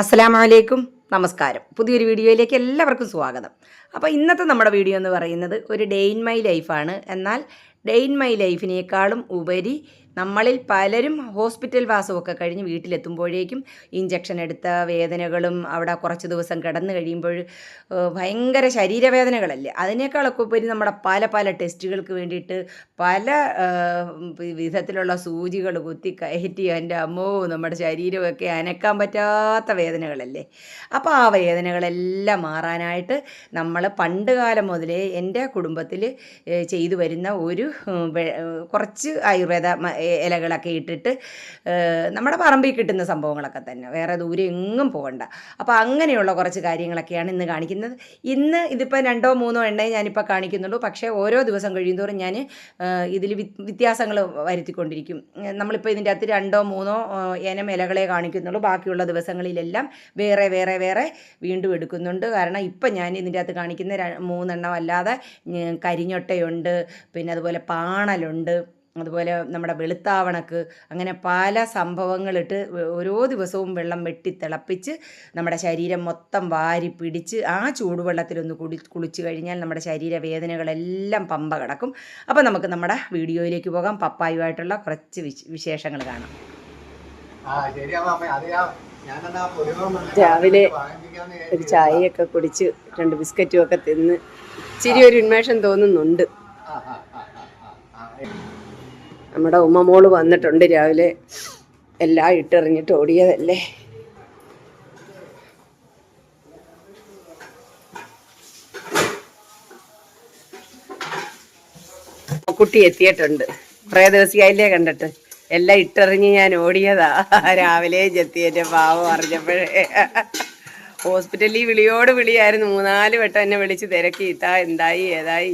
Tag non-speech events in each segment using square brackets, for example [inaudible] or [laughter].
അസ്സലാമലൈക്കും. നമസ്കാരം. പുതിയൊരു വീഡിയോയിലേക്ക് എല്ലാവർക്കും സ്വാഗതം. അപ്പോൾ ഇന്നത്തെ നമ്മുടെ വീഡിയോ എന്ന് പറയുന്നത് ഒരു ഡേ ഇൻ മൈ ലൈഫാണ്. എന്നാൽ ഡേ ഇൻ മൈ ലൈഫിനേക്കാളും ഉപരി നമ്മളിൽ പലരും ഹോസ്പിറ്റൽ വാസമൊക്കെ കഴിഞ്ഞ് വീട്ടിലെത്തുമ്പോഴേക്കും ഇഞ്ചക്ഷൻ എടുത്ത വേദനകളും അവിടെ കുറച്ച് ദിവസം കിടന്നു കഴിയുമ്പോൾ ഭയങ്കര ശരീരവേദനകളല്ലേ? അതിനേക്കാളൊക്കെ ഉപരി നമ്മുടെ പല പല ടെസ്റ്റുകൾക്ക് വേണ്ടിയിട്ട് പല വിധത്തിലുള്ള സൂചികൾ കുത്തി കയറ്റി എന്റെ അമ്മോ നമ്മുടെ ശരീരമൊക്കെ അനക്കാൻ പറ്റാത്ത വേദനകളല്ലേ? അപ്പോൾ ആ വേദനകളെല്ലാം മാറാനായിട്ട് നമ്മൾ പണ്ട് കാലം മുതലേ എന്റെ കുടുംബത്തിൽ ചെയ്തു വരുന്ന ഒരു കുറച്ച് ആയുർവേദ ഇലകളൊക്കെ ഇട്ടിട്ട് നമ്മുടെ പറമ്പിൽ കിട്ടുന്ന സംഭവങ്ങളൊക്കെ തന്നെ. വേറെ ദൂരെ എങ്ങും പോകണ്ട. അപ്പോൾ അങ്ങനെയുള്ള കുറച്ച് കാര്യങ്ങളൊക്കെയാണ് ഇന്ന് കാണിക്കുന്നത്. ഇന്ന് ഇതിപ്പോൾ രണ്ടോ മൂന്നോ എണ്ണേ ഞാനിപ്പോൾ കാണിക്കുന്നുള്ളൂ. പക്ഷേ ഓരോ ദിവസം കഴിയുന്തോറും ഞാൻ ഇതിൽ വ്യത്യാസങ്ങൾ വരുത്തിക്കൊണ്ടിരിക്കും. നമ്മളിപ്പോൾ ഇതിന്റെ അകത്ത് രണ്ടോ മൂന്നോ ഏനം ഇലകളെ കാണിക്കുന്നുള്ളൂ. ബാക്കിയുള്ള ദിവസങ്ങളിലെല്ലാം വേറെ വേറെ വേറെ വീണ്ടും എടുക്കുന്നുണ്ട്. കാരണം ഇപ്പം ഞാൻ ഇതിന്റെ അകത്ത് കാണിക്കുന്ന മൂന്നെണ്ണം അല്ലാതെ കരിഞ്ഞൊട്ടയുണ്ട്. പിന്നെ അതുപോലെ പാണലുണ്ട്. അതുപോലെ നമ്മുടെ വെളുത്താവണക്ക് അങ്ങനെ പല സംഭവങ്ങളിട്ട് ഓരോ ദിവസവും വെള്ളം വെട്ടി തിളപ്പിച്ച് നമ്മുടെ ശരീരം മൊത്തം വാരി പിടിച്ച് ആ ചൂടുവെള്ളത്തിലൊന്ന് കുടി കുളിച്ച് കഴിഞ്ഞാൽ നമ്മുടെ ശരീരവേദനകളെല്ലാം പമ്പ കിടക്കും. അപ്പോൾ നമുക്ക് നമ്മുടെ വീഡിയോയിലേക്ക് പോകാം. പപ്പായുമായിട്ടുള്ള കുറച്ച് വിശ- വിശേഷങ്ങൾ കാണാം. രാവിലെ ഒരു ചായയൊക്കെ കുടിച്ച് രണ്ട് ബിസ്ക്കറ്റും ഒക്കെ തിന്ന് ഇച്ചിരി ഒരു ഉന്മേഷം തോന്നുന്നുണ്ട്. നമ്മുടെ ഉമ്മമോൾ വന്നിട്ടുണ്ട് രാവിലെ. എല്ലാം ഇട്ടെറിഞ്ഞിട്ട് ഓടിയതല്ലേ? കുട്ടി എത്തിയിട്ടുണ്ട്. കുറേ ദിവസമായില്ലേ കണ്ടിട്ട്. എല്ലാം ഇട്ടെറിഞ്ഞ് ഞാൻ ഓടിയതാ. രാവിലെ ചെത്തി എന്റെ പാവം അറിഞ്ഞപ്പോഴേ. ഹോസ്പിറ്റലിൽ വിളിയോട് വിളിയായിരുന്നു. മൂന്നാൽ വട്ടം എന്നെ വിളിച്ച് തിരക്കി ഇതാ എന്തായി ഏതായി?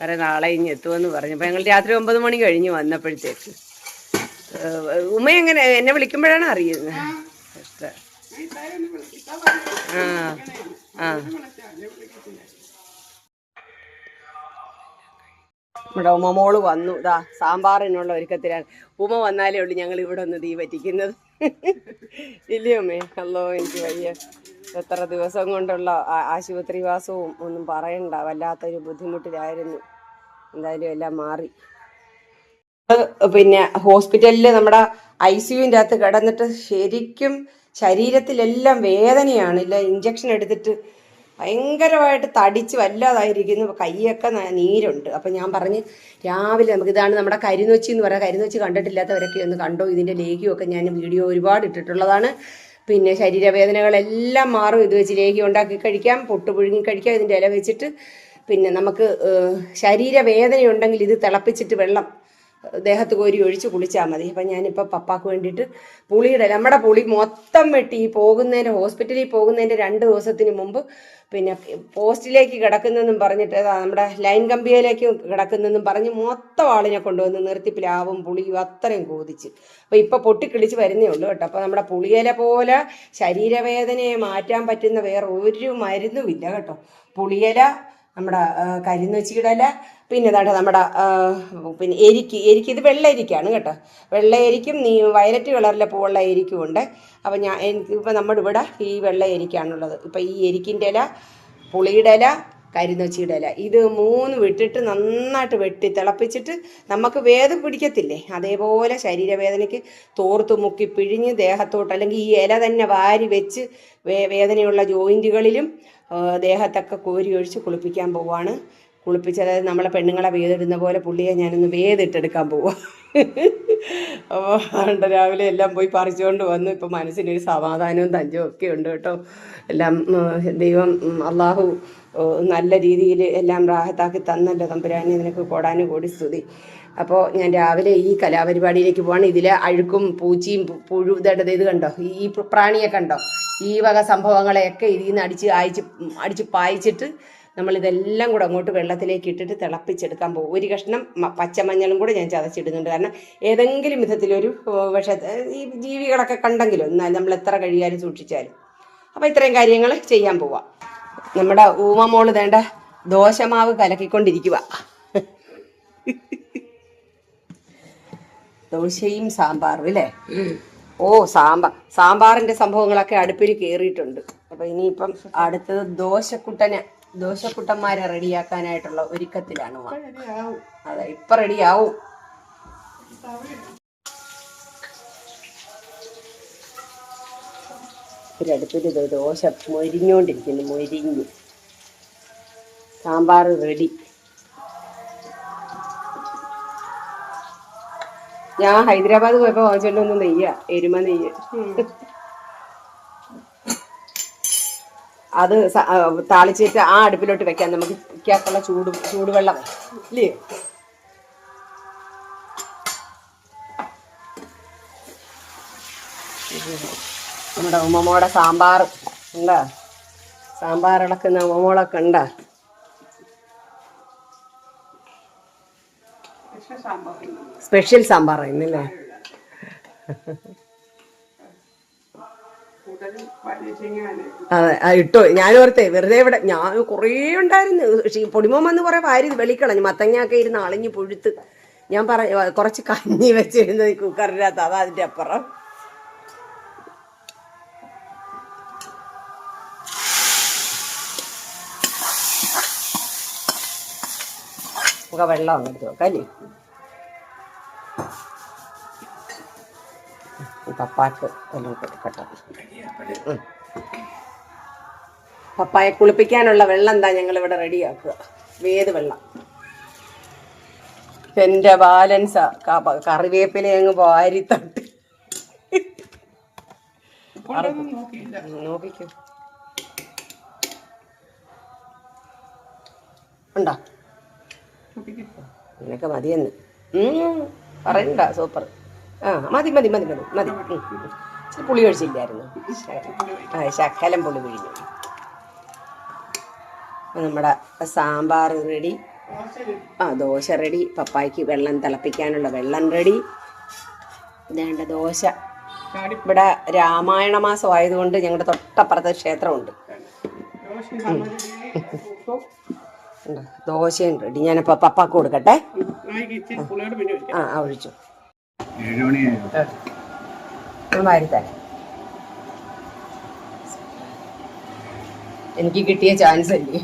വേറെ നാളെ ഇനി എത്തുമെന്ന് പറഞ്ഞപ്പോൾ ഞങ്ങൾ രാത്രി ഒമ്പത് മണി കഴിഞ്ഞ് വന്നപ്പോഴത്തേക്ക്. ഉമ്മ എങ്ങനെ എന്നെ വിളിക്കുമ്പോഴാണ് അറിയുന്നത്. ആ ആ. നമ്മുടെ ഉമ്മമോൾ വന്നു. ഇതാ സാമ്പാറിനുള്ള ഒരുക്കത്തിലാണ്. ഉമ്മ വന്നാലേ ഉള്ളൂ ഞങ്ങൾ ഇവിടെ ഒന്ന് തീ പറ്റിക്കുന്നത്. ഇല്ലയോ അമ്മേ അല്ലോ എനിക്ക് വയ്യ. എത്ര ദിവസം കൊണ്ടുള്ള ആശുപത്രിവാസവും ഒന്നും പറയണ്ട. വല്ലാത്തൊരു ബുദ്ധിമുട്ടിലായിരുന്നു. എന്തായാലും എല്ലാം മാറി. പിന്നെ ഹോസ്പിറ്റലിൽ നമ്മുടെ ഐ സിയുവിന്റെ അകത്ത് കിടന്നിട്ട് ശരിക്കും ശരീരത്തിലെല്ലാം വേദനയാണ് ഇല്ല ഇഞ്ചക്ഷൻ എടുത്തിട്ട് ഭയങ്കരമായിട്ട് തടിച്ച് വല്ലാതായിരിക്കുന്നു. കൈയൊക്കെ നീരുണ്ട്. അപ്പം ഞാൻ പറഞ്ഞ് രാവിലെ നമുക്ക് ഇതാണ് നമ്മുടെ കരിനൊച്ചി എന്ന് പറയാം കരിനൊച്ചി കണ്ടിട്ടില്ലാത്തവരൊക്കെ ഒന്ന് കണ്ടോ? ഇതിന്റെ ലേഖ്യമൊക്കെ ഞാൻ വീഡിയോ ഒരുപാട് ഇട്ടിട്ടുള്ളതാണ്. പിന്നെ ശരീരവേദനകളെല്ലാം മാറും. ഇത് വെച്ച് ലേഹ്യം ഉണ്ടാക്കി കഴിക്കാം പൊട്ട് പുഴുങ്ങി കഴിക്കാം ഇതിന്റെ ഇല വെച്ചിട്ട് പിന്നെ നമുക്ക് ശരീരവേദനയുണ്ടെങ്കിൽ ഇത് തിളപ്പിച്ചിട്ട് വെള്ളം ദേഹത്ത് കോരി ഒഴിച്ച് കുളിച്ചാൽ മതി. അപ്പം ഞാനിപ്പോൾ പപ്പാക്ക് വേണ്ടിയിട്ട് പുളിയുടെ നമ്മുടെ പുളി മൊത്തം വെട്ടി. ഈ പോകുന്നതിന്റെ ഹോസ്പിറ്റലിൽ പോകുന്നതിന്റെ രണ്ട് ദിവസത്തിന് മുമ്പ് പിന്നെ പോസ്റ്റിലേക്ക് കിടക്കുന്നെന്നും പറഞ്ഞിട്ട് നമ്മുടെ ലൈൻ കമ്പിയിലേക്ക് കിടക്കുന്നെന്നും പറഞ്ഞ് മൊത്തം ആളിനെ കൊണ്ടുവന്ന് നിർത്തി പ്ലാവും പുളിയും അത്രയും കോതിച്ച്. അപ്പോൾ ഇപ്പോൾ പൊട്ടിക്കിളിച്ച് വരുന്നേ ഉള്ളൂ കേട്ടോ. അപ്പോൾ നമ്മുടെ പുളിയില പോലെ ശരീരവേദനയെ മാറ്റാൻ പറ്റുന്ന വേറെ ഒരു മരുന്നുമില്ല കേട്ടോ. പുളിയില നമ്മുടെ ആ, കരിനൊച്ചിയുടെ ഇല പിന്നെ ദാണ്ട നമ്മുടെ പിന്നെ എരിക്ക് എരിക്ക് ഇത് വെള്ള എരിക്കാണ് കേട്ടോ. വെള്ള എരിക്കും നീ വയലറ്റ് കളറിലെ പൂവുള്ള എരിക്കും ഉണ്ട്. അപ്പം ഞാൻ എനിക്ക് ഇപ്പം നമ്മുടെ ഇവിടെ ഈ വെള്ള എരിക്കാണുള്ളത്. ഇപ്പം ഈ എരിക്കിന്റെ ഇല പുളിയുടെ ഇല കരിനൊച്ചിയുടെ ഇല ഇത് മൂന്ന് വിട്ടിട്ട് നന്നായിട്ട് വെട്ടി തിളപ്പിച്ചിട്ട് നമുക്ക് വേദം പിടിക്കത്തില്ലേ? അതേപോലെ ശരീരവേദനയ്ക്ക് തോർത്ത് മുക്കി പിഴിഞ്ഞ് ദേഹത്തോട്ട് അല്ലെങ്കിൽ ഈ ഇല തന്നെ വാരി വെച്ച് വേദനയുള്ള ജോയിന്റുകളിലും ദേഹത്തൊക്കെ കോരി ഒഴിച്ച് കുളിപ്പിക്കാൻ പോവാണ്. കുളിപ്പിച്ച് അതായത് നമ്മളെ പെണ്ണുങ്ങളെ വേദിടുന്ന പോലെ പുള്ളിയെ ഞാനൊന്ന് വേദിട്ടെടുക്കാൻ പോവാ. അപ്പോൾ രാവിലെ എല്ലാം പോയി പറിച്ചുകൊണ്ട് വന്നു. ഇപ്പം മനസ്സിനൊരു സമാധാനവും തഞ്ചവും ഒക്കെ ഉണ്ട് കേട്ടോ. എല്ലാം ദൈവം അള്ളാഹു നല്ല രീതിയിൽ എല്ലാം റാഹത്താക്കി തന്നല്ലോ തമ്പുരാനെ. നിനക്ക് കോടാനും കൂടി സ്തുതി. അപ്പോൾ ഞാൻ രാവിലെ ഈ കലാപരിപാടിയിലേക്ക് പോവാണ്. ഇതിലെ അഴുക്കും പൂച്ചയും പുഴു ഇത് കണ്ടോ? ഈ പ്ര- പ്രാണിയെ കണ്ടോ? ഈ വക സംഭവങ്ങളെയൊക്കെ ഇതിൽ നിന്ന് അടിച്ച് അയച്ച് അടിച്ച് പായിച്ചിട്ട് നമ്മളിതെല്ലാം കൂടെ അങ്ങോട്ട് വെള്ളത്തിലേക്ക് ഇട്ടിട്ട് തിളപ്പിച്ചെടുക്കാൻ പോകും. ഒരു കഷ്ണം പച്ചമഞ്ഞളും കൂടെ ഞാൻ ചതച്ചിടുന്നുണ്ട്. കാരണം ഏതെങ്കിലും വിധത്തിലൊരു പക്ഷേ ഈ ജീവികളൊക്കെ കണ്ടെങ്കിലും എന്നാൽ നമ്മൾ എത്ര കഴിയാലും സൂക്ഷിച്ചാലും. അപ്പോൾ ഇത്രയും കാര്യങ്ങൾ ചെയ്യാൻ പോവാം. നമ്മുടെ ഊമമോൾ വേണ്ട ദോശമാവ് കലക്കിക്കൊണ്ടിരിക്കുക ദോശയും സാമ്പാറും അല്ലേ ഓ സാമ്പാർ. സാമ്പാറിന്റെ സംഭവങ്ങളൊക്കെ അടുപ്പിൽ കയറിയിട്ടുണ്ട്. അപ്പൊ ഇനിയിപ്പം അടുത്തത് ദോശക്കുട്ടനെ. ദോശക്കുട്ടന്മാരെ റെഡിയാക്കാനായിട്ടുള്ള ഒരുക്കത്തിലാണ്. അതെ ഇപ്പൊ റെഡിയാവും. ഒരടുപ്പിൽ ഇത് ദോശ മൊരിഞ്ഞോണ്ടിരിക്കുന്നു മൊരിഞ്ഞ്. സാമ്പാർ റെഡി. ഞാൻ ഹൈദരാബാദ് പോയപ്പോ വാങ്ങിച്ചോണ്ടൊന്ന് നെയ്യ എരുമ നെയ്യ്. അത് താളിച്ചിട്ട് ആ അടുപ്പിലോട്ട് വെക്കാം. നമുക്ക് ഇക്കാക്കുള്ള ചൂട് ചൂടുവെള്ളം. ഇല്ലേ? നമ്മുടെ ഉമ്മമോടെ സാമ്പാർ ഉണ്ട? സാമ്പാർ ഇളക്കുന്ന ഉമ്മമോളൊക്കെ ഉണ്ട? സ്പെഷ്യൽ സാമ്പാർ ഇന്നല്ലേ അതെ ഇട്ടോ. ഞാൻ ഓർത്തേ വെറുതെ ഇവിടെ ഞാൻ കുറേ ഉണ്ടായിരുന്നു. പൊടിമോൻ വന്ന് കുറെ വാരി വെളിക്കളഞ്ഞു മത്തങ്ങയൊക്കെ ഇരുന്ന് അളിഞ്ഞ് പുഴുത്ത്. ഞാൻ പറ കുറച്ച് കഞ്ഞി വെച്ചിരുന്നത് കുക്കറിനകത്ത്. അതാ അതിന്റെ അപ്പുറം. വെള്ളം വന്നിട്ട് നോക്കാം അല്ലേ? പപ്പാക്ക് വെള്ളം കൊടുക്കട്ടെ. പപ്പായ കുളിപ്പിക്കാനുള്ള വെള്ളം എന്താ ഞങ്ങൾ ഇവിടെ റെഡിയാക്കുക. വേത് വെള്ളം? എന്റെ ബാലൻസാ കറിവേപ്പില അങ്ങ് വാരി തട്ടി. നോക്കിക്കോ. ഉണ്ടോ? നിനക്ക് മതിയെന്ന്. പറയണ്ട സൂപ്പർ. ആ മതി മതി മതി മതി മതി. ഇച്ചിരി പുളി ഒഴിച്ചില്ലായിരുന്നു. ആ ശക്കലം പുളി പിഴിഞ്ഞു. നമ്മുടെ സാമ്പാർ റെഡി. ആ ദോശ റെഡി. പപ്പായ്ക്ക് വെള്ളം തിളപ്പിക്കാനുള്ള വെള്ളം റെഡി. ഇതേണ്ട ദോശ. ഇവിടെ രാമായണ മാസം ആയതുകൊണ്ട് ഞങ്ങളുടെ തൊട്ടപ്പുറത്ത് ക്ഷേത്രമുണ്ട്. ദോശയും റെഡി. ഞാനിപ്പോൾ പപ്പാക്ക് കൊടുക്കട്ടെ. ആ ഒഴിച്ചു. ഏഴ് മണിയായി എനിക്ക് കിട്ടിയ ചാൻസ് അല്ലേ.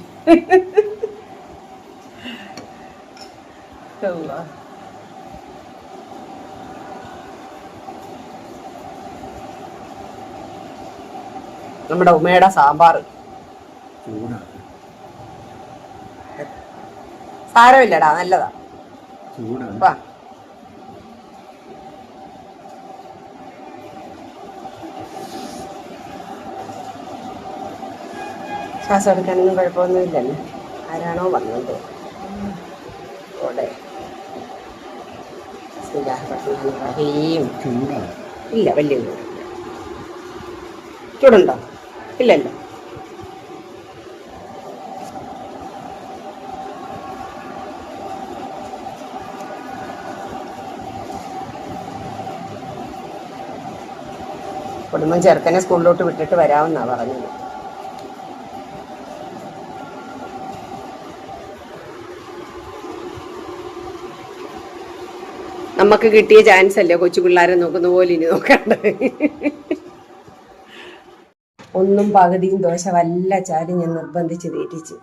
നമ്മുടെ ഉമ്മയുടെ സാമ്പാർ. സാരമില്ലടാ നല്ലതാ. ചൂടാണ് ശ്വാസം എടുക്കാനൊന്നും കുഴപ്പമൊന്നുമില്ലല്ലോ. ആരാണോ വന്നത്. അവിടെ. ഇല്ല വലിയ ചൂട് ചൂടുണ്ടോ? ഇല്ലല്ലോ. കുടുംബം ചെറുക്കനെ സ്കൂളിലോട്ട് വിട്ടിട്ട് വരാമെന്നാ പറഞ്ഞത്. നമുക്ക് കിട്ടിയ ചാൻസ് അല്ലേ കൊച്ചു പിള്ളേരെ നോക്കുന്ന പോലെ ഇനി നോക്കണ്ട? ഒന്നും പകുതിയും ദോശ വല്ല ചാരി ഞാൻ നിർബന്ധിച്ച് തീറ്റിച്ച്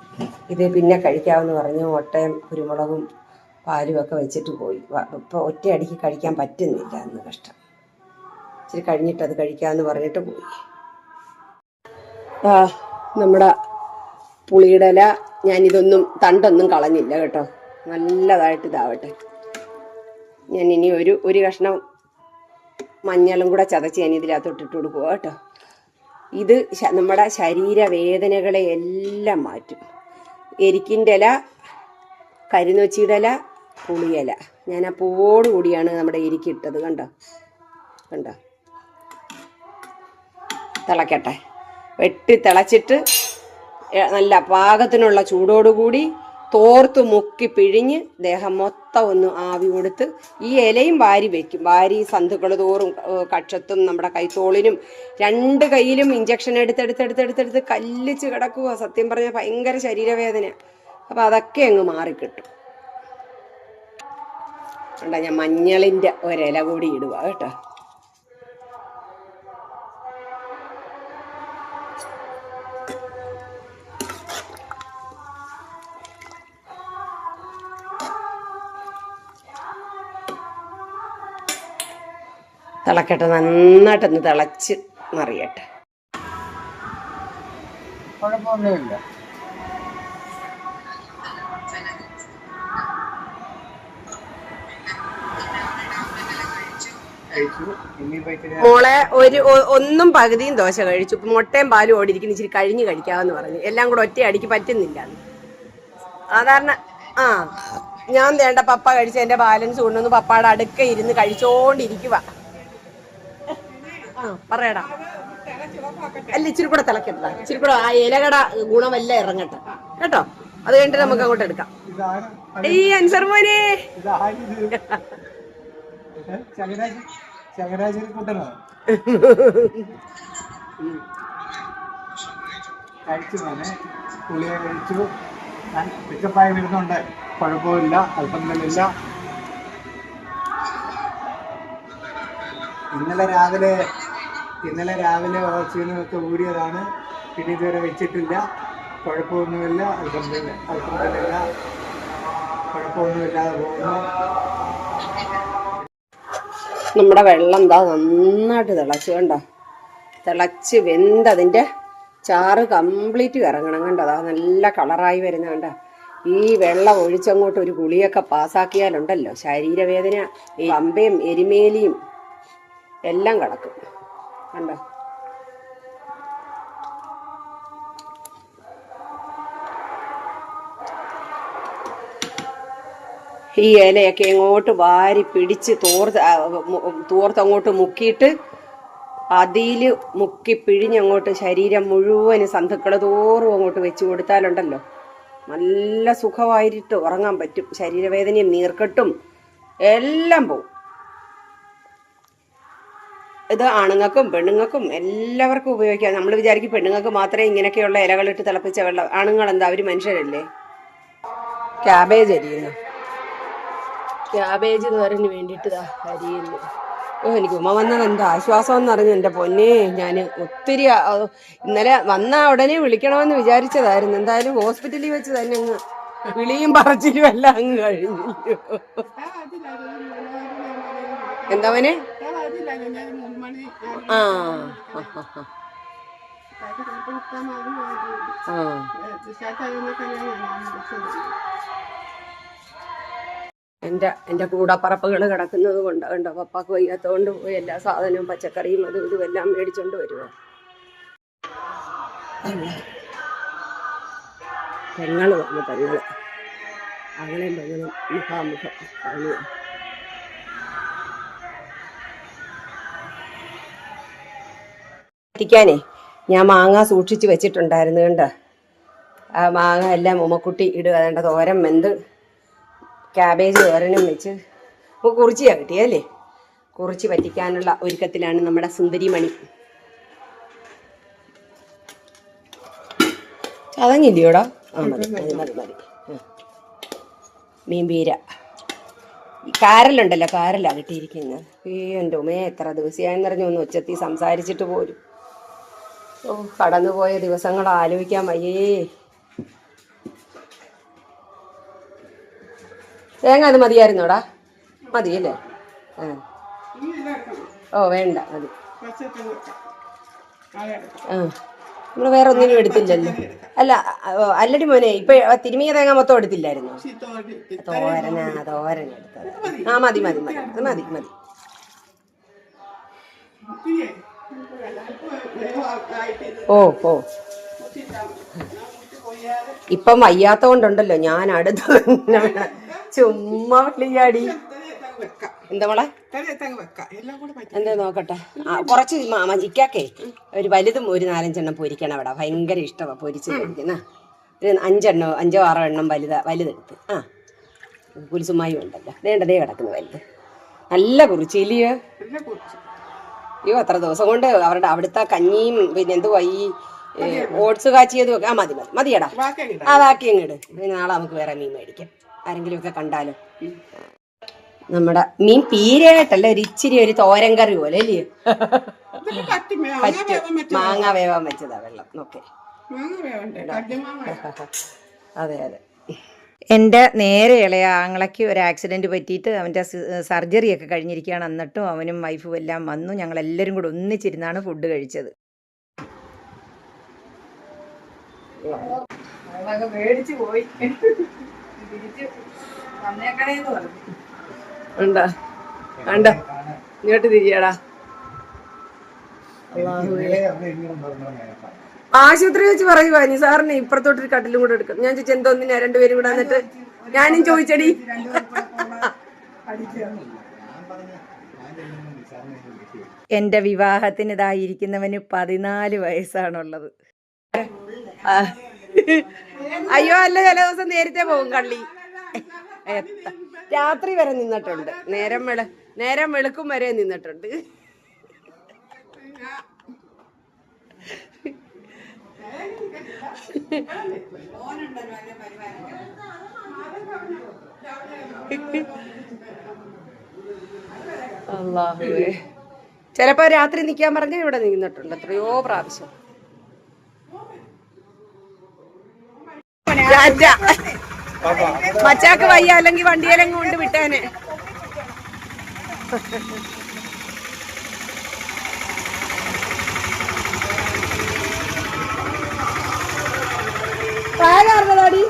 ഇത് പിന്നെ കഴിക്കാമെന്ന് പറഞ്ഞു മുട്ടയും കുരുമുളകും പാലും ഒക്കെ വെച്ചിട്ട് പോയി. വ- ഇപ്പൊ ഒറ്റയടിക്ക് കഴിക്കാൻ പറ്റുന്നില്ല എന്ന് കഷ്ടം. ഇച്ചിരി കഴിഞ്ഞിട്ട് അത് കഴിക്കാമെന്ന് പറഞ്ഞിട്ട് പോയി. ആ നമ്മുടെ പുളിയുടെ ഇല ഞാനിതൊന്നും തണ്ടൊന്നും കളഞ്ഞില്ല കേട്ടോ. നല്ലതായിട്ട് ഇതാവട്ടെ. ഞാൻ ഇനി ഒരു ഒരു കഷ്ണം മഞ്ഞളും കൂടെ ചതച്ച് ഞാൻ ഇതിനകത്തോട്ട് ഇട്ട് കൊടുക്കുക കേട്ടോ. ഇത് നമ്മുടെ ശരീരവേദനകളെ എല്ലാം മാറ്റും. എരിക്കിന്റെ ഇല കരിനൊച്ചിയുടെ ഇല പുളിയില ഞാൻ ആ പൂവോട് കൂടിയാണ് നമ്മുടെ എരിക്കിട്ടത് കണ്ടോ? കണ്ടോ? തിളക്കട്ടെ. വെട്ടി തിളച്ചിട്ട് നല്ല പാകത്തിനുള്ള ചൂടോടുകൂടി തോർത്ത് മുക്കി പിഴിഞ്ഞ് ദേഹം മൊത്തം ഒന്ന് ആവി കൊടുത്ത് ഈ ഇലയും വാരി വെക്കും. വാരി സന്ധുക്കൾ തോറും കക്ഷത്തും നമ്മുടെ കൈത്തോളിനും രണ്ട് കയ്യിലും ഇഞ്ചക്ഷൻ എടുത്തെടുത്തെടുത്തെടുത്തെടുത്ത് കല്ലിച്ച് കിടക്കുക. സത്യം പറഞ്ഞാൽ ഭയങ്കര ശരീരവേദന. അപ്പം അതൊക്കെ അങ്ങ് മാറിക്കിട്ടും. കണ്ട? ഞാൻ മഞ്ഞളിന്റെ ഒരില കൂടി ഇടുക കേട്ടോ. തിളക്കട്ടെ നന്നായിട്ടൊന്ന് തിളച്ച് മറിയട്ടെ. കുഴപ്പമൊന്നുമില്ല. മോളെ ഒരു ഒന്നും പകുതിയും ദോശ കഴിച്ചു. മുട്ടയും പാലും ഓടിയിരിക്കുന്നു ഇച്ചിരി കഴിഞ്ഞ് കഴിക്കാമെന്ന് പറഞ്ഞു. എല്ലാം കൂടെ ഒറ്റ അടിക്ക് പറ്റുന്നില്ല. സാധാരണ ആ ഞാൻ വേണ്ട പപ്പ കഴിച്ച എന്റെ ബാലൻസ് കൊണ്ടുവന്ന് പപ്പയുടെ അടുക്ക ഇരുന്ന് കഴിച്ചോണ്ടിരിക്കുക ആ പറയടാ. അല്ല ഇച്ചിരി കൂടെ തിളക്കണ്ട ഇച്ചിരി കൂടെ ആ ഇലകട ഗുണമെല്ലാം ഇറങ്ങട്ടെ. കേട്ടോ? അത് കഴിഞ്ഞിട്ട് നമുക്ക് അങ്ങോട്ട് എടുക്കാം. ഈ അൻസർ മോനെ. കഴിച്ചു പുളിയെ കഴിച്ചു. ഞാൻ പിക്കപ്പായി വരുന്നുണ്ട്. കുഴപ്പമില്ല അൽഹംദുലില്ല. ഇന്നലെ രാവിലെ ഇന്നലെ രാവിലെ ഓക്സിജനൊക്കെ ഊരിയതാണ്. പിന്നെ ഇതുവരെ വെച്ചിട്ടില്ല. കുഴപ്പമൊന്നുമില്ല. അൽഹംദുലില്ല. അൽഹംദുലില്ല. കുഴപ്പമൊന്നുമില്ലാതെ പോകുന്നു. നമ്മുടെ വെള്ളം എന്താ നന്നായിട്ട് തിളച്ച് കണ്ടോ? തിളച്ച് വെന്ത് അതിന്റെ ചാറ് കംപ്ലീറ്റ് ഇറങ്ങണം കണ്ടോ? അതാ നല്ല കളറായി വരുന്ന കണ്ടോ? ഈ വെള്ളം ഒഴിച്ചങ്ങോട്ട് ഒരു ഗുളിയൊക്കെ പാസ്സാക്കിയാലുണ്ടല്ലോ. ശരീരവേദന ഈ അമ്പയും എരിമേലിയും എല്ലാം കിടക്കും. കണ്ടോ? ഈ ഇലയൊക്കെ ഇങ്ങോട്ട് വാരി പിടിച്ച് തോർത്ത് തോർത്തങ്ങോട്ട് മുക്കിയിട്ട് അതിൽ മുക്കി പിഴിഞ്ഞങ്ങോട്ട് ശരീരം മുഴുവൻ സന്ധുക്കൾ തോറും അങ്ങോട്ട് വെച്ച് കൊടുത്താലുണ്ടല്ലോ. നല്ല സുഖമായിട്ട് ഉറങ്ങാൻ പറ്റും. ശരീരവേദനയും നീർക്കെട്ടും എല്ലാം പോവും. ഇത് ആണുങ്ങൾക്കും പെണ്ണുങ്ങൾക്കും എല്ലാവർക്കും ഉപയോഗിക്കാം. നമ്മൾ വിചാരിക്കും പെണ്ണുങ്ങൾക്ക് മാത്രമേ ഇങ്ങനെയൊക്കെയുള്ള ഇലകളിട്ട് തിളപ്പിച്ച വെള്ളം. ആണുങ്ങൾ എന്താ? അവർ മനുഷ്യരല്ലേ? ക്യാബേജ് അരിയുന്നു. ക്യാബേജ് തോരന് വേണ്ടിയിട്ട് ദാ അരിയുന്നു. ഓ എനിക്ക് ഉമ്മ വന്നത് എന്താ ആശ്വാസം എന്ന് അറിഞ്ഞു. എന്റെ പൊന്നെ ഞാൻ ഒത്തിരി ഇന്നലെ വന്ന ഉടനെ വിളിക്കണമെന്ന് വിചാരിച്ചതായിരുന്നു. എന്തായാലും ഹോസ്പിറ്റലിൽ വെച്ച് തന്നെ അങ്ങ് വിളിയും പറച്ചിലും എല്ലാം അങ്ങ് കഴിഞ്ഞു. എന്താ മോനെ? ആ. ആ, ആ, ആ. ആ എന്റെ എന്റെ കൂടപ്പറപ്പുകൾ കിടക്കുന്നത് കൊണ്ട് കണ്ടോ? പപ്പാക്ക് വയ്യാത്തതുകൊണ്ട് പോയി എല്ലാ സാധനവും പച്ചക്കറിയും അതും ഇതും എല്ലാം മേടിച്ചോണ്ട് വരുമോ പെങ്ങൾ വന്നു പെങ്ങൾ അങ്ങനെ പെങ്ങളും മുഖാമുഖം എത്തിക്കാനേ ഞാൻ മാങ്ങ സൂക്ഷിച്ച് വെച്ചിട്ടുണ്ടായിരുന്നു കണ്ടോ? ആ മാങ്ങ എല്ലാം ഉമ്മക്കുട്ടി ഇടുക വേണ്ട തോരൻ വെന്ത് ക്യാബേജ് തോരനും വെച്ച്. ഇപ്പോൾ കുറിച്ചിയാണ് കിട്ടിയല്ലേ കുറിച്ച് പറ്റിക്കാനുള്ള ഒരുക്കത്തിലാണ് നമ്മുടെ സുന്ദരിമണി. അതങ്ങില്ലയോടാ ആ മതി മതി മതി മതി. മീൻപീര മീൻ പീര. ഈ കാരലുണ്ടല്ലോ കാരലാണ് കിട്ടിയിരിക്കുന്നത് ഏ എന്റെ ഉമേ എത്ര ദിവസമായെന്ന് പറഞ്ഞ് ഒന്ന് ഉച്ചത്തി സംസാരിച്ചിട്ട് പോരും. കടന്നുപോയ ദിവസങ്ങൾ ആലോചിക്കാൻ വയ്യേ. തേങ്ങ അത് മതിയായിരുന്നോടാ? മതിയല്ലേ? ഓ വേണ്ട മതി. ആ. നമ്മൾ വേറെ ഒന്നിനും എടുത്തില്ലല്ലോ. അല്ല അല്ലടി മോനെ ഇപ്പൊ തിരുമിയ തേങ്ങ മൊത്തം എടുത്തില്ലായിരുന്നു? തോരനാ തോരൻ എടുത്തത്. ആ മതി മതി മതി. മതി മതി. ഓ ഓ ഇപ്പം വയ്യാത്ത കൊണ്ടുണ്ടല്ലോ ഞാൻ അടുത്ത്. ചുമ്മാ വിളിയാടി. എന്താ മോളെ? എന്താ നോക്കട്ടെ? കുറച്ച് ഇക്കാക്കേ ഒരു വലുതും ഒരു നാലഞ്ചെണ്ണം പൊരിക്കണം അവിടെ. ഭയങ്കര ഇഷ്ടമാണ് പൊരിച്ച് കഴിക്കുന്ന ഒരു അഞ്ചെണ്ണോ അഞ്ചോ ആറോ എണ്ണം വലുത വലുതെടുത്ത്. ആ കുലിസുമായും ഉണ്ടല്ലോ. വേണ്ടതേ കിടക്കുന്നു വലുത്. നല്ല കുറിച്ചില്ലയോ അയ്യോ അത്ര ദിവസം കൊണ്ട് അവരുടെ അവിടുത്തെ കഞ്ഞിയും പിന്നെ എന്തുവാ ഈ ഓട്സ് കാച്ചിയതും ഒക്കെ. ആ മതി മതി മതിയടാ. ആ ബാക്കി അങ്ങ് പിന്നെ നാളെ നമുക്ക് വേറെ മീൻ മേടിക്കാം. ആരെങ്കിലും ഒക്കെ കണ്ടാലോ? നമ്മുടെ മീൻ പീരയായിട്ടല്ല ഒരു ഇച്ചിരി ഒരു തോരൻ കറി പോലെ അല്ലേ? മാങ്ങ വേവാൻ വെച്ചതാ വെള്ളം. ഓക്കെ [laughs] അതെ അതെ. എന്റെ നേരെ ഇളയ ആങ്ങളയ്ക്ക് ഒരു ആക്സിഡന്റ് പറ്റിയിട്ട് അവന്റെ സർജറിയൊക്കെ കഴിഞ്ഞിരിക്കുകയാണ്. എന്നിട്ടും അവനും വൈഫും എല്ലാം വന്നു. ഞങ്ങളെല്ലാവരും കൂടെ ഒന്നിച്ചിരുന്നാണ് ഫുഡ് കഴിച്ചത്. ഇങ്ങോട്ട് തിരിയടാ. ആശുപത്രി വെച്ച് പറയുവാ നീ സാറിന് ഇപ്പുറത്തോട്ടൊരു കട്ടിലും കൂടെ എടുക്കും. ഞാൻ ചോദിച്ചു എന്തോന്നിനാ രണ്ടുപേരും കൂടെ വന്നിട്ട്? ഞാനും ചോദിച്ചടി. എന്റെ വിവാഹത്തിന് ഇതായിരിക്കുന്നവന് പതിനാല് വയസ്സാണുള്ളത്. അയ്യോ അല്ല ചില ദിവസം നേരത്തെ പോകും കള്ളി. രാത്രി വരെ നിന്നിട്ടുണ്ട്. നേരം വെള നേരം വെളുക്കും വരെ നിന്നിട്ടുണ്ട്. ചിലപ്പോ രാത്രി നിക്കാൻ പറഞ്ഞ ഇവിടെ നിന്നിട്ടുണ്ട് എത്രയോ പ്രാവശ്യം. മച്ചാക്ക് വയ്യ അല്ലെങ്കിൽ വണ്ടിയിലെങ്ങും കൊണ്ട് വിട്ടേനെ. ആരുടേതാടി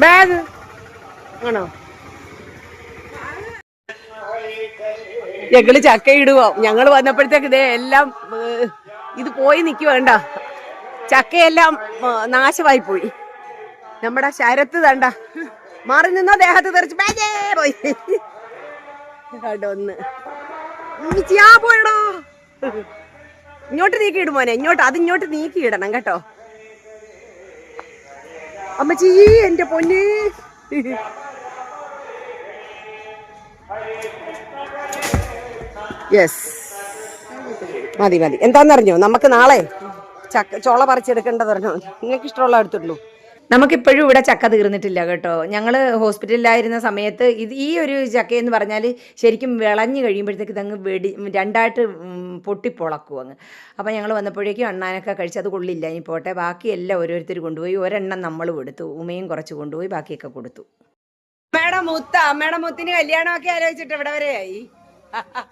ബാഗ് ആണോ? ഞങ്ങൾ ചക്ക ഇടുവോ ഞങ്ങൾ വന്നപ്പോഴത്തേക്ക് ഇതേ എല്ലാം ഇത് പോയി നിക്ക് വേണ്ട. ചക്കയെല്ലാം നാശമായി പോയി. നമ്മുടെ ശരത്ത് തണ്ട മാറി നിന്നോ ദേഹത്ത് തെറിച്ച്. പോയി. പോയടോ. ഇങ്ങോട്ട് നീക്കി ഇടുമോനെ ഇങ്ങോട്ട് അത് ഇങ്ങോട്ട് നീക്കി ഇടണം കേട്ടോ. അമ്മച്ചി എന്റെ പൊന്നെ. യെസ് മതി മതി. എന്താണെന്നറിഞ്ഞോ നമുക്ക് നാളെ ചക്ക ചോള പറിച്ചെടുക്കേണ്ടതറിഞ്ഞോ നിങ്ങൾക്ക് ഇഷ്ടമുള്ള എടുത്തുള്ളൂ നമുക്കിപ്പോഴും ഇവിടെ ചക്ക തീർന്നിട്ടില്ല കേട്ടോ. ഞങ്ങൾ ഹോസ്പിറ്റലിലായിരുന്ന സമയത്ത് ഇത് ഈ ഒരു ചക്ക എന്ന് പറഞ്ഞാൽ ശരിക്കും വിളഞ്ഞു കഴിയുമ്പോഴത്തേക്ക് ഇതങ്ങ് വെടി രണ്ടായിട്ട് പൊട്ടിപ്പൊളക്കും അങ്ങ്. അപ്പോൾ ഞങ്ങൾ വന്നപ്പോഴേക്കും അണ്ണാനൊക്കെ കഴിച്ച് അത് കൊള്ളില്ല. ഇനി പോട്ടെ ബാക്കിയെല്ലാം ഓരോരുത്തർ കൊണ്ടുപോയി. ഒരെണ്ണം നമ്മൾ കൊടുത്തു. ഉമയും കുറച്ച് കൊണ്ടുപോയി ബാക്കിയൊക്കെ കൊടുത്തു. അമ്മയുടെ മുത്ത അമ്മയുടെ മുത്തിന് കല്യാണമൊക്കെ ആലോചിച്ചിട്ട് ഇവിടെ വരെയായി [laughs]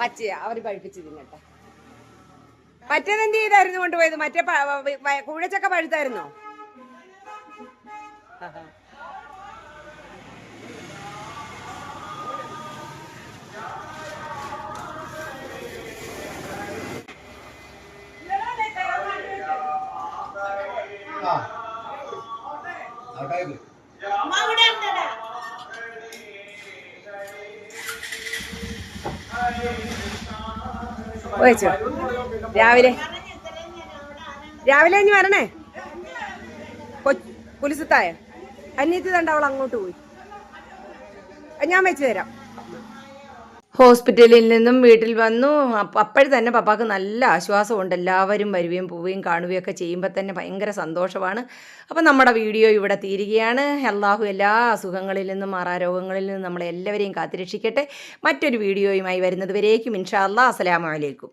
പച്ചയാ അവർ പഴുപ്പിച്ച് തിന്നട്ടെ. മറ്റേത് എന്ത് ചെയ്തായിരുന്നു കൊണ്ടുപോയത് മറ്റേ കൂഴച്ചക്ക പഴുത്തായിരുന്നോ വെച്ചോ രാവിലെ. രാവിലെ ഇനി വരണേ? കുലിസുത്തായ. അന്യത്തി തണ്ട അവൾ അങ്ങോട്ട് പോയി. ഞാൻ വെച്ച് തരാം. ഹോസ്പിറ്റലിൽ നിന്നും വീട്ടിൽ വന്നു. അപ്പോഴും തന്നെ പപ്പാക്ക് നല്ല ആശ്വാസമുണ്ട്. എല്ലാവരും വരുകയും പോവുകയും കാണുകയും ഒക്കെ ചെയ്യുമ്പോൾ തന്നെ ഭയങ്കര സന്തോഷമാണ്. അപ്പം നമ്മുടെ വീഡിയോ ഇവിടെ തീരുകയാണ്. അള്ളാഹു എല്ലാ അസുഖങ്ങളിൽ നിന്നും മാറാരോഗങ്ങളിൽ നിന്നും നമ്മളെല്ലാവരെയും കാത്തുരക്ഷിക്കട്ടെ. മറ്റൊരു വീഡിയോയുമായി വരുന്നത് വരേക്കും. ഇൻഷാ അല്ലാ അസ്സലാമു അലൈക്കും.